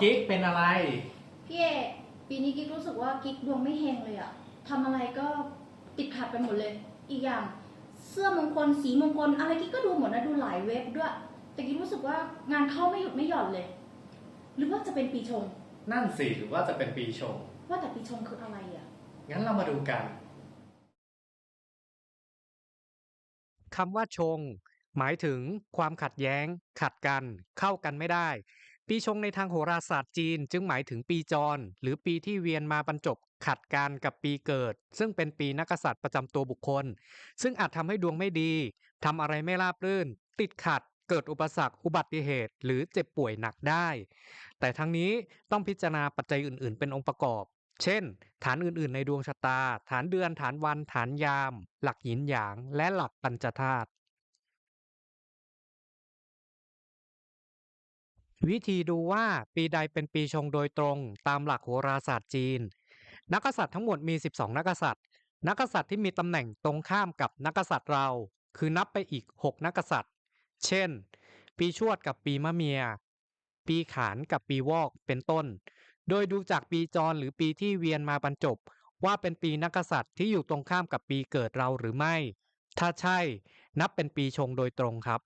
กิ๊กเป็นอะไร พี่เอกปีนี้กิ๊กรู้สึกว่ากิ๊กดวงไม่เฮงเลยอะทำอะไรก็ติดขัดไปหมดเลย อีกอย่าง เสื้อมงคลสีมงคล อะไรกิ๊กก็ดูหมดนะดูหลายเว็บด้วย แต่กิ๊กรู้สึกว่างานเข้าไม่หยุดไม่หย่อนเลย หรือว่าจะเป็นปีชง นั่นสิหรือว่าจะเป็นปีชง ว่าแต่ปีชงคืออะไรอะงั้นเรามาดูกัน คำว่าชง หมายถึงความขัดแย้ง ขัดกัน เข้ากันไม่ได้ ปีชงในทางโหราศาสตร์จีนจึงหมายถึงปีจร หรือปีที่เวียนมาบรรจบขัดกันกับปีเกิด ซึ่งเป็นปีนักษัตริย์ประจำตัวบุคคล ซึ่งอาจทำให้ดวงไม่ดีทำอะไรไม่ราบรื่น ติดขัด เกิดอุปสรรค อุบัติเหตุ หรือเจ็บป่วยหนักได้ แต่ทั้งนี้ต้องพิจารณาปัจจัยอื่น ๆ เป็นองค์ประกอบ เช่น ฐานอื่น ๆ ในดวงชะตา ฐานเดือน ฐานวัน ฐานยาม หลักหยินหยาง และหลักปัญจธาตุ วิธีดูว่าปีใดเป็นปีชงโดยตรงตามหลักโหราศาสตร์จีน นักกษัตริย์ทั้งหมดมี 12 นักกษัตริย์ นักกษัตริย์ที่มีตำแหน่งตรงข้ามกับนักกษัตริย์เรา คือนับไปอีก 6 นักกษัตริย์ เช่น ปีชวดกับปีมะเมีย ปีขานกับปีวอกเป็นต้น โดยดูจากปีจรหรือปีที่เวียนมาบรรจบ ว่าเป็นปีนักกษัตริย์ที่อยู่ตรงข้ามกับปีเกิดเราหรือไม่ ถ้าใช่ นับเป็นปีชงโดยตรงครับ